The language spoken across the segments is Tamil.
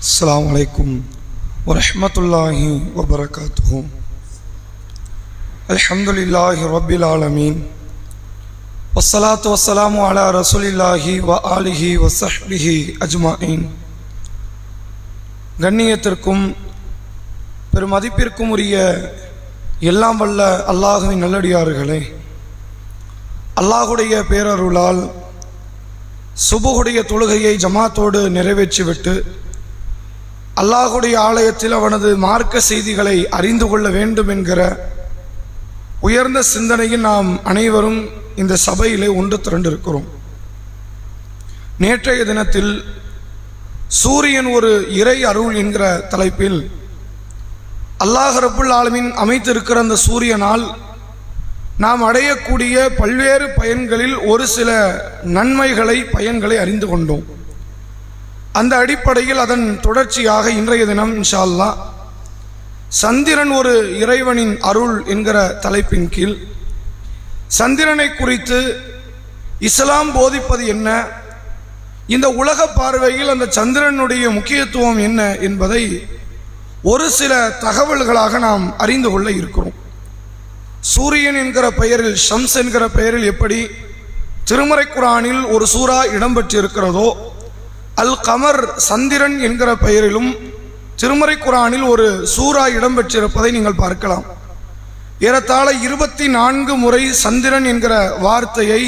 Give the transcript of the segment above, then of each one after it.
அஸ்லாம் வலைக்கும் வரமத்துல்லாஹி வபரகாத்துஹூ அலமதுல்லாஹி ரபில் ஆலமீன் வசலாத்து வசலாமு அலா ரசூலில்லாஹி வ ஆலிஹி வசஹ்பிஹி அஜ்மாயின் கண்ணியத்திற்கும் பெருமதிப்பிற்கும் உரிய எல்லாம் வல்ல அல்லாஹுவின் நல்லடியார்களே அல்லாஹுடைய பேரருளால் சுபுகுடைய தொழுகையை ஜமாத்தோடு நிறைவேற்றிவிட்டு அல்லாஹுடைய ஆலயத்தில் அவனது மார்க்க செய்திகளை அறிந்து கொள்ள வேண்டும் என்கிற உயர்ந்த சிந்தனையில் நாம் அனைவரும் இந்த சபையிலே ஒன்று திரண்டிருக்கிறோம். நேற்றைய தினத்தில் சூரியன் ஒரு இறை அருள் என்கிற தலைப்பில் அல்லாஹ் ரபுல் ஆலமின் அமைத்திருக்கிற அந்த சூரியனால் நாம் அடையக்கூடிய பல்வேறு பயன்களில் ஒரு சில நன்மைகளை பயன்களை அறிந்து கொண்டோம். அந்த அடிப்படையில் அதன் தொடர்ச்சியாக இன்றைய தினம் இன்ஷா சந்திரன் ஒரு இறைவனின் அருள் என்கிற தலைப்பின் கீழ் சந்திரனை குறித்து இஸ்லாம் போதிப்பது என்ன? இந்த உலக பார்வையில் அந்த சந்திரனுடைய முக்கியத்துவம் என்ன என்பதை ஒரு சில தகவல்களாக நாம் அறிந்து கொள்ள இருக்கிறோம். சூரியன் என்கிற பெயரில் ஷம்ஸ் என்கிற பெயரில் எப்படி திருமறை குரானில் ஒரு சூறா இடம்பெற்றிருக்கிறதோ அல் கமர் சந்திரன் என்கிற பெயரிலும் திருமறை குரானில் ஒரு சூறா இடம்பெற்றிருப்பதை நீங்கள் பார்க்கலாம். ஏறத்தாழ இருபத்தி நான்கு முறை சந்திரன் என்கிற வார்த்தையை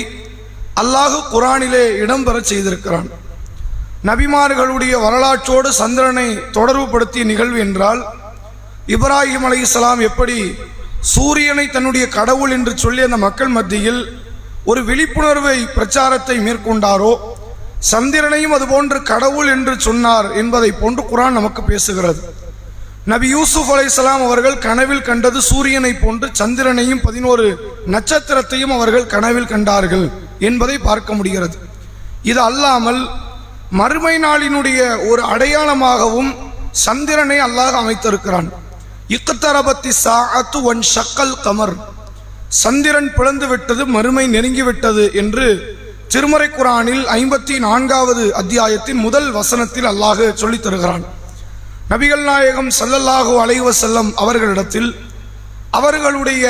அல்லாஹு குரானிலே இடம்பெறச் செய்திருக்கிறான். நபிமார்களுடைய வரலாற்றோடு சந்திரனை தொடர்புபடுத்திய நிகழ்வு என்றால் இப்ராஹிம் அலைஹிஸ்ஸலாம் எப்படி சூரியனை தன்னுடைய கடவுள் என்று சொல்லி அந்த மக்கள் மத்தியில் ஒரு விழிப்புணர்வை பிரச்சாரத்தை மேற்கொண்டாரோ சந்திரனையும் அதுபோன்று கடவுள் என்று சொன்னார் என்பதை போன்று குரான் நமக்கு பேசுகிறது. நபி யூசுப் அலைசலாம் அவர்கள் கனவில் கண்டது சூரியனை போன்று சந்திரனையும் பதினோரு நட்சத்திரத்தையும் அவர்கள் கனவில் கண்டார்கள் என்பதை பார்க்க முடிகிறது. இது அல்லாமல் மறுமை நாளினுடைய ஒரு அடையாளமாகவும் சந்திரனை அல்லாஹ் அமைத்திருக்கிறான். இக்கத்தரபத்தி சாஅத்து ஒன் ஷக்கல் கமர். சந்திரன் பிளந்து விட்டது மறுமை நெருங்கிவிட்டது என்று திருமறை குரானில் ஐம்பத்தி நான்காவது அத்தியாயத்தின் முதல் வசனத்தில் அல்லாஹ் சொல்லித் தருகிறான். நபிகள் நாயகம் சல்லல்லாஹு அலைவ செல்லம் அவர்களிடத்தில் அவர்களுடைய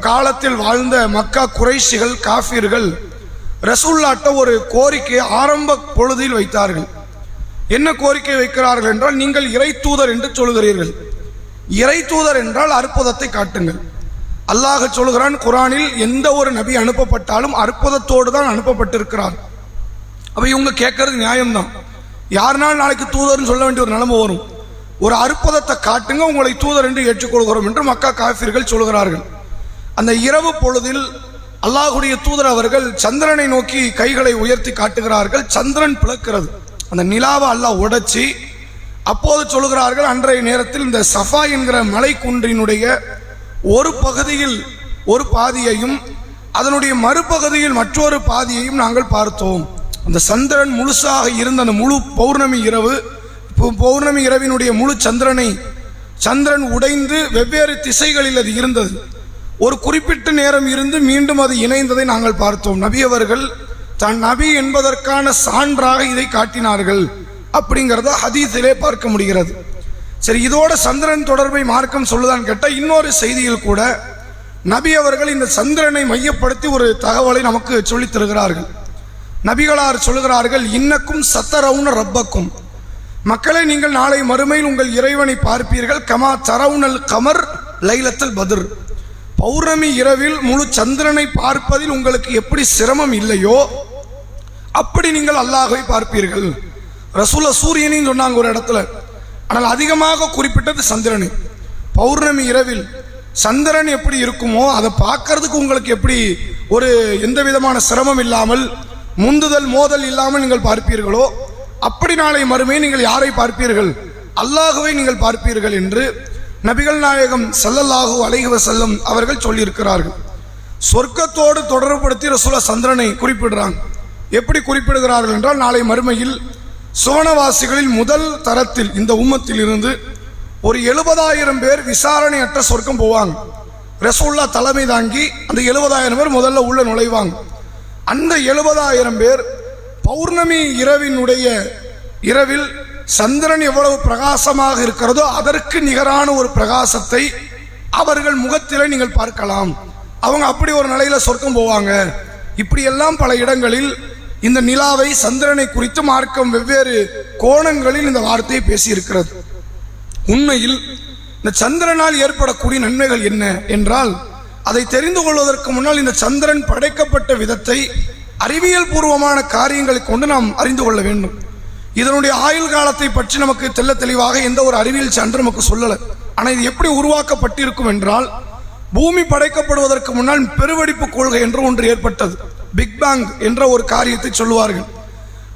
காலத்தில் வாழ்ந்த மக்கா குறைஷிகள் காஃபிர்கள் ரசூல்லாட்ட ஒரு கோரிக்கையை ஆரம்ப பொழுதில் வைத்தார்கள். என்ன கோரிக்கை வைக்கிறார்கள் என்றால் நீங்கள் இறை தூதர் என்று சொல்கிறீர்கள். இறை தூதர் என்றால் அற்புதத்தை காட்டுங்கள். அல்லாஹ் சொல்கிறான் குரானில் எந்த ஒரு நபி அனுப்பப்பட்டாலும் அற்புதத்தோடு தான் அனுப்பப்பட்டிருக்கிறார் அப்போ இவங்க கேட்கறது நியாயம்தான். யாருனால் நாளைக்கு தூதர்னு சொல்ல வேண்டிய ஒரு நிலைமை வரும். ஒரு அற்புதத்தை காட்டுங்க உங்களை தூதர் என்று ஏற்றுக்கொள்கிறோம் என்று மக்கா காஃபிர்கள் சொல்கிறார்கள். அந்த இரவு பொழுதில் அல்லாஹுடைய தூதர் அவர்கள் சந்திரனை நோக்கி கைகளை உயர்த்தி காட்டுகிறார்கள். சந்திரன் பிளக்கிறது. அந்த நிலாவை அல்லாஹ் உடைச்சி அப்போது சொல்கிறார்கள் அன்றைய நேரத்தில் இந்த சஃபா என்கிற மலை குன்றினுடைய ஒரு பகுதியில் ஒரு பாதியையும் அதனுடைய மறுபகுதியில் மற்றொரு பாதியையும் நாங்கள் பார்த்தோம். அந்த சந்திரன் முழுசாக இருந்த அந்த முழு பௌர்ணமி இரவு பௌர்ணமி இரவினுடைய முழு சந்திரனை சந்திரன் உடைந்து வெவ்வேறு திசைகளில் அது இருந்தது. ஒரு குறிப்பிட்ட நேரம் இருந்து மீண்டும் அது இணைந்ததை நாங்கள் பார்த்தோம். நபி அவர்கள் தன் நபி என்பதற்கான சான்றாக இதை காட்டினார்கள். அப்படிங்கிறத ஹதீஸிலே பார்க்க முடிகிறது. சரி இதோட சந்திரன் தொடர்பை மார்க்கம் சொல்லுதான்னு கேட்டால் இன்னொரு செய்தியில் கூட நபி அவர்கள் இந்த சந்திரனை மையப்படுத்தி ஒரு தகவலை நமக்கு சொல்லித் தருகிறார்கள். நபிகளார் சொல்லுகிறார்கள் இன்னக்கும் சத்தரவுன ரப்பக்கும். மக்களை நீங்கள் நாளை மறுமையில் உங்கள் இறைவனை பார்ப்பீர்கள். கமா தரவுனல் கமர் லைலத்தல் பதிர். பௌர்ணமி இரவில் முழு சந்திரனை பார்ப்பதில் உங்களுக்கு எப்படி சிரமம் இல்லையோ அப்படி நீங்கள் அல்லாஹை பார்ப்பீர்கள். ரசூல சூரியனையும் சொன்னாங்க ஒரு இடத்துல ஆனால் அதிகமாக குறிப்பிட்டது சந்திரனை. பௌர்ணமி இரவில் சந்திரன் எப்படி இருக்குமோ அதை பார்க்கறதுக்கு உங்களுக்கு எப்படி ஒரு எந்த விதமான சிரமம் இல்லாமல் முந்துதல் மோதல் இல்லாமல் நீங்கள் பார்ப்பீர்களோ அப்படி நாளை மறுமை நீங்கள் யாரை பார்ப்பீர்கள்? அல்லாகவே நீங்கள் பார்ப்பீர்கள் என்று நபிகள் நாயகம் ஸல்லல்லாஹு அலைஹி செல்லும் அவர்கள் சொல்லியிருக்கிறார்கள். சொர்க்கத்தோடு தொடர்புபடுத்தி ரசூலா சந்திரனை குறிப்பிடுறாங்க. எப்படி குறிப்பிடுகிறார்கள் என்றால் நாளை மறுமையில் சுவனவாசிகளில் முதல் தரத்தில் இந்த உம்மத்தில் இருந்து ஒரு எழுபதாயிரம் பேர் விசாரணையற்ற சொர்க்கம் போவாங்க. ரசூல்லா தலைமை தாங்கி அந்த எழுபதாயிரம் பேர் முதல்ல உள்ள நுழைவாங்க. அந்த எழுபதாயிரம் பேர் பௌர்ணமி இரவினுடைய இரவில் சந்திரன் எவ்வளவு பிரகாசமாக இருக்கிறதோ அதற்கு நிகரான ஒரு பிரகாசத்தை அவர்கள் முகத்திலே நீங்கள் பார்க்கலாம். அவங்க அப்படி ஒரு நிலையில சொர்க்கம் போவாங்க. இப்படியெல்லாம் பல இடங்களில் இந்த நிலாவை சந்திரனை குறித்து மார்க்கம் வெவ்வேறு கோணங்களில் இந்த வார்த்தையை பேசியிருக்கிறது. உண்மையில் இந்த சந்திரனால் ஏற்படக்கூடிய நன்மைகள் என்ன என்றால் அதை தெரிந்து கொள்வதற்கு முன்னால் இந்த சந்திரன் படைக்கப்பட்ட விதத்தை அறிவியல் பூர்வமான காரியங்களை கொண்டு நாம் அறிந்து கொள்ள வேண்டும். இதனுடைய ஆயுள் காலத்தை பற்றி நமக்கு தெள்ள தெளிவாக எந்த ஒரு அறிவியல் சான்று நமக்கு சொல்லலை. ஆனால் இது எப்படி உருவாக்கப்பட்டிருக்கும் என்றால் பூமி படைக்கப்படுவதற்கு முன்னால் பெருவெடிப்பு கொள்கை என்று ஒன்று ஏற்பட்டது. பிக்பேங் என்ற ஒரு காரியத்தை சொல்லுவார்கள்.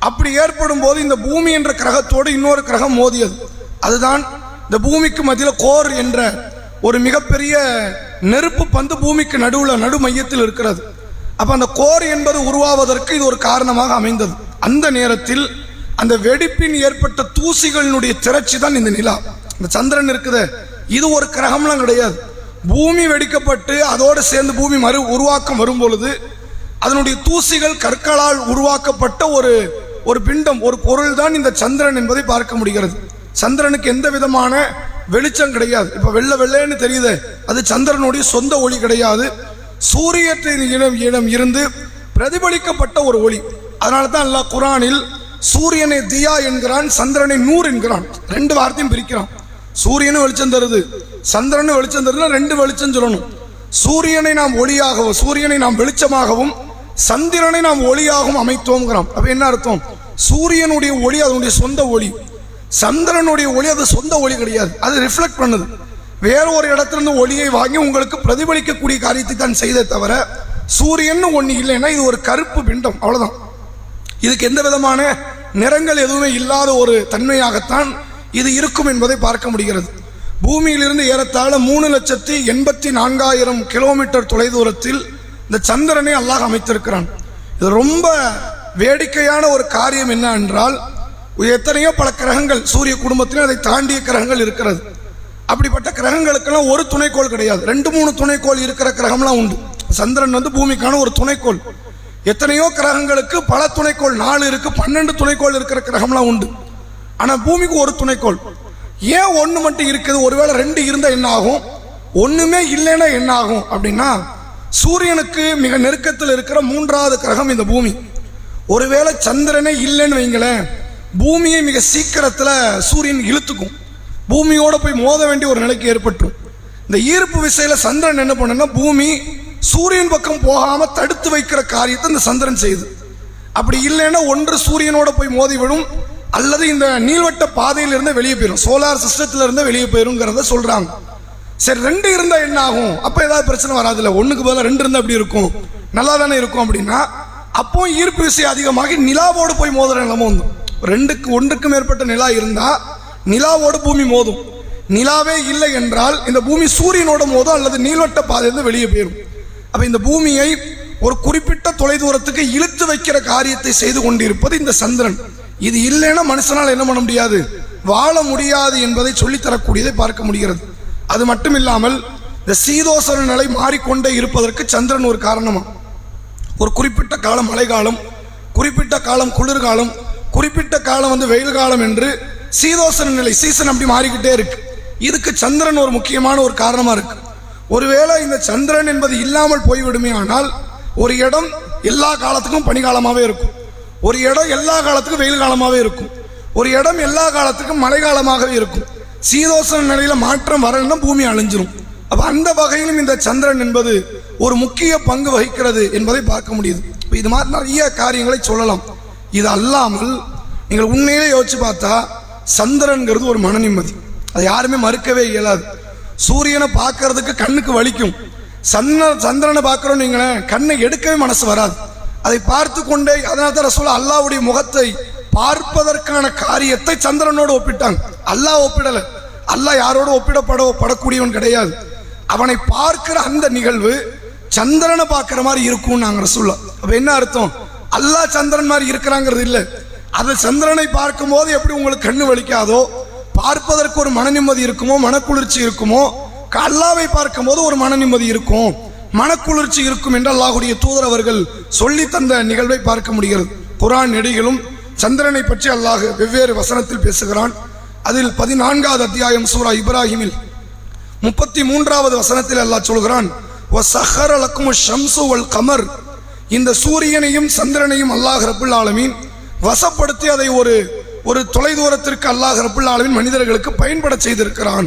அப்படி ஏற்படும் போது இந்த பூமி என்ற கிரகத்தோடு இன்னொரு கிரகம் மோதியது. அதுதான் இந்த பூமிக்கு மத்தியில் கோர் என்ற ஒரு மிகப்பெரிய நெருப்பு பந்து பூமிக்கு நடுவில் நடு மையத்தில் இருக்கிறது. அப்போ அந்த கோர் என்பது உருவாவதற்கு இது ஒரு காரணமாக அமைந்தது. அந்த நேரத்தில் அந்த வெடிப்பின் ஏற்பட்ட தூசிகளினுடைய திரட்சி தான் இந்த நிலா. இந்த சந்திரன் இருக்குது. இது ஒரு கிரகம்லாம் கிடையாது. பூமி வெடிக்கப்பட்டு அதோடு சேர்ந்து பூமி மறு உருவாக்கம் வரும் பொழுது அதனுடைய தூசிகள் கற்களால் உருவாக்கப்பட்ட ஒரு ஒரு பிண்டம் ஒரு பொருள் தான் இந்த சந்திரன் என்பதை பார்க்க முடிகிறது. சந்திரனுக்கு எந்த விதமான வெளிச்சம் கிடையாது. இப்ப வெள்ளை வெள்ளைன்னு தெரியுது. அது சந்திரனுடைய சொந்த ஒளி கிடையாது. சூரியத்தின் இடம் இடம் இருந்து பிரதிபலிக்கப்பட்ட ஒரு ஒளி. அதனால தான் அல்லாஹ் குரானில் சூரியனை தியா என்கிறான் சந்திரனை நூறு என்கிறான். ரெண்டு வார்த்தையும் பிரிக்கிறான். சூரியனும் வெளிச்சம் தருது. சந்திரனும் வெளிச்சம் தருதுன்னா ரெண்டு வெளிச்சம் சொல்லணும். சூரியனை நாம் ஒளியாகவும் சூரியனை நாம் வெளிச்சமாகவும் சந்திரனை நாம் ஒளியாகவும் அமைத்தோங்கிறோம் அப்ப என்ன அர்த்தம்? சூரியனுடைய ஒளி அதனுடைய சொந்த ஒளி. சந்திரனுடைய ஒளி அது சொந்த ஒளி கிடையாது. அது ரிஃப்ளெக்ட் பண்ணுது. வேற ஒரு இடத்துலேருந்து ஒளியை வாங்கி உங்களுக்கு பிரதிபலிக்கக்கூடிய காரியத்தை தான் செய்தே தவிர சூரியன் ஒன்று இல்லைன்னா இது ஒரு கருப்பு பிண்டம். அவ்வளோதான் இதுக்கு எந்த விதமான நிறங்கள் எதுவுமே இல்லாத ஒரு தன்மையாகத்தான் இது இருக்கும் என்பதை பார்க்க முடிகிறது. பூமியிலிருந்து ஏறத்தாழ மூணு லட்சத்தி எண்பத்தி நான்காயிரம் கிலோமீட்டர் தொலைதூரத்தில் இந்த சந்திரனை அல்லாஹ் அமைத்திருக்கிறான். இது ரொம்ப வேடிக்கையான ஒரு காரியம் என்ன என்றால் எத்தனையோ பல கிரகங்கள் சூரிய குடும்பத்திலும் அதை தாண்டிய கிரகங்கள் இருக்கிறது. அப்படிப்பட்ட கிரகங்களுக்கெல்லாம் ஒரு துணைக்கோள் கிடையாது. ரெண்டு மூணு துணைக்கோள் இருக்கிற கிரகம்லாம் உண்டு. சந்திரன் வந்து பூமிக்கான ஒரு துணைக்கோள். எத்தனையோ கிரகங்களுக்கு பல துணைக்கோள் நாலு இருக்கு பன்னெண்டு துணைக்கோள் இருக்கிற கிரகம்லாம் உண்டு. ஆனால் பூமிக்கு ஒரு துணைக்கோள். ஏன் ஒன்று மட்டும் இருக்குது? ஒருவேளை ரெண்டு இருந்தால் என்ன ஆகும் இல்லைன்னா என்ன ஆகும் அப்படின்னா சூரியனுக்கு மிக நெருக்கத்தில் இருக்கிற மூன்றாவது கிரகம் இந்த பூமி. ஒருவேளை சந்திரனே இல்லைன்னு வைங்களேன் பூமியை மிக சீக்கிரத்தில் சூரியன் இழுத்துக்கும். பூமியோடு போய் மோத வேண்டிய ஒரு நிலைக்கு ஏற்பட்டுரும். இந்த ஈர்ப்பு விசையில் சந்திரன் என்ன பண்ணுன்னா பூமி சூரியன் பக்கம் போகாமல் தடுத்து வைக்கிற காரியத்தை இந்த சந்திரன் செய்யுது. அப்படி இல்லைன்னா ஒன்று சூரியனோட போய் மோதி விடும் அல்லது இந்த நீள்வட்ட பாதையிலிருந்து வெளியே போயிடும் சோலார் சிஸ்டத்திலிருந்து வெளியே போயிருங்கிறத சொல்கிறாங்க சரி ரெண்டு இருந்தால் என்ன ஆகும்? அப்போ ஏதாவது பிரச்சனை வராதுல்ல. ஒன்றுக்கு பதிலாக ரெண்டு இருந்தால் அப்படி இருக்கும்? நல்லா தானே இருக்கும் அப்படின்னா அப்போ ஈர்ப்பு விசை அதிகமாகி நிலாவோடு போய் மோதுற நிலமும் வந்து ரெண்டுக்கு ஒன்றுக்கு மேற்பட்ட நிலா இருந்தால் நிலாவோடு பூமி மோதும். நிலாவே இல்லை என்றால் இந்த பூமி சூரியனோட மோதும் அல்லது நீள்வட்ட பாதையிலிருந்து வெளியே போயிடும் அப்போ இந்த பூமியை ஒரு குறிப்பிட்ட தொலைதூரத்துக்கு இழுத்து வைக்கிற காரியத்தை செய்து கொண்டிருப்பது இந்த சந்திரன். இது இல்லைன்னா மனுஷனால் என்ன பண்ண முடியாது? வாழ முடியாது என்பதை சொல்லித்தரக்கூடியதை பார்க்க முடிகிறது. அது மட்டும் இல்லாமல் இந்த சீதோசன நிலை மாறிக்கொண்டே இருப்பதற்கு சந்திரன் ஒரு காரணமா? ஒரு குறிப்பிட்ட காலம் மழைக்காலம் குறிப்பிட்ட காலம் குளிர்காலம் குறிப்பிட்ட காலம் வந்து வெயில் காலம் என்று சீதோசன நிலை சீசன் அப்படி மாறிக்கிட்டே இருக்கு. இதுக்கு சந்திரன் ஒரு முக்கியமான ஒரு காரணமா இருக்கு. ஒருவேளை இந்த சந்திரன் என்பது இல்லாமல் போய்விடுமே ஆனால் ஒரு இடம் எல்லா காலத்துக்கும் பனிகாலமாகவே இருக்கும். ஒரு இடம் எல்லா காலத்துக்கும் வெயில் காலமாகவே இருக்கும். ஒரு இடம் எல்லா காலத்துக்கும் மழை காலமாகவே இருக்கும். சீதோசன நிலையில் மாற்றம் வரணும்னா பூமி அழிஞ்சிரும். அப்போ அந்த வகையிலும் இந்த சந்திரன் என்பது ஒரு முக்கிய பங்கு வகிக்கிறது என்பதை பார்க்க முடியுது. இப்போ இது மாதிரி நிறைய காரியங்களை சொல்லலாம். இது அல்லாமல் நீங்கள் உண்மையிலே யோசிச்சு பார்த்தா சந்திரன்கிறது ஒரு மன நிம்மதி. அதை யாருமே மறுக்கவே இயலாது. சூரியனை பார்க்கறதுக்கு கண்ணுக்கு வலிக்கும். சந்திர சந்திரனை பார்க்குறோம் நீங்களேன் கண்ணை எடுக்கவே மனசு வராது. அதை பார்த்து கொண்டே அதனால தான் ரசூல் அல்லாவுடைய முகத்தை பார்ப்பதற்கான காரியத்தை சந்திரனோடு ஒப்பிட்டாங்க. அல்லாஹ் ஒப்பிடலை. அல்லாஹ் யாரோடு ஒப்பிடப்பட படக்கூடியவன் கிடையாது. அவனை பார்க்கிற அந்த நிகழ்வு சந்திரனை பார்க்குற மாதிரி இருக்கும் நாங்கள் ரசூல்லா அப்போ என்ன அர்த்தம்? அல்லாஹ் சந்திரன் மாதிரி இருக்கிறாங்கிறது இல்லை. அது சந்திரனை பார்க்கும் போது எப்படி உங்களுக்கு கண்ணு வலிக்காதோ பார்ப்பதற்கு ஒரு மன நிம்மதி இருக்குமோ மனக்குளிர்ச்சி இருக்குமோ அல்லாவை பார்க்கும் போது ஒரு மன நிம்மதி இருக்கும். மனக்குளிர்ச்சி இருக்கும் என்று அல்லாஹுடைய தூதர் அவர்கள் சொல்லி தந்த நிகழ்வை பார்க்க முடிகிறது. குரான் நெடிகளும் சந்திரனை பற்றி அல்லாஹ் வெவ்வேறு வசனத்தில் பேசுகிறான். அதில் பதினான்காவது அத்தியாயம் சூரா இப்ராஹிமில் முப்பத்தி மூன்றாவது வசனத்தில் அல்லாஹ் சொல்கிறான் கமர். இந்த சூரியனையும் சந்திரனையும் அல்லாஹ் ரபுல் ஆலமீன் வசப்படுத்தி அதை ஒரு ஒரு தொலைதூரத்திற்கு அல்லாஹ் ரபுல் ஆலமின் மனிதர்களுக்கு பயன்பட செய்திருக்கிறான்.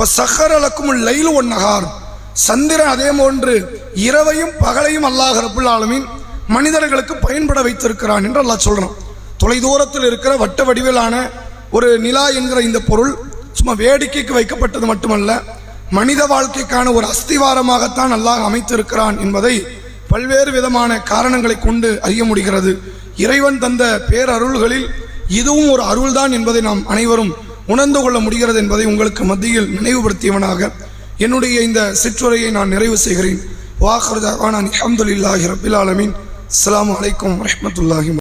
ஒ சஹர் லக்குமுல் லைலு ஒன் நகார் சந்திரன் அதே போன்று இரவையும் பகலையும் அல்லாஹ் ரபுல் ஆலமின் மனிதர்களுக்கு பயன்பட வைத்திருக்கிறான் என்று அல்லாஹ் சொல்றான். தொலைதூரத்தில் இருக்கிற வட்ட வடிவிலான ஒரு நிலா என்கிற இந்த பொருள் சும்மா வேடிக்கைக்கு வைக்கப்பட்டது மட்டுமல்ல மனித வாழ்க்கைக்கான ஒரு அஸ்திவாரமாகத்தான் அல்லாஹ் அமைத்திருக்கிறான் என்பதை பல்வேறு விதமான காரணங்களை கொண்டு அறிய முடிகிறது. இறைவன் தந்த பேரருள்களில் இதுவும் ஒரு அருள்தான் என்பதை நாம் அனைவரும் உணர்ந்து கொள்ள முடிகிறது என்பதை உங்களுக்கு மத்தியில் நினைவுபடுத்தியவனாக என்னுடைய இந்த சிற்றுரையை நான் நிறைவு செய்கிறேன். வாஹர் தவானான் அஹமதுல்லாஹி ரபில் ஆலமின். அஸ்லாம் வலைக்கம் வரமத்துல்லாஹி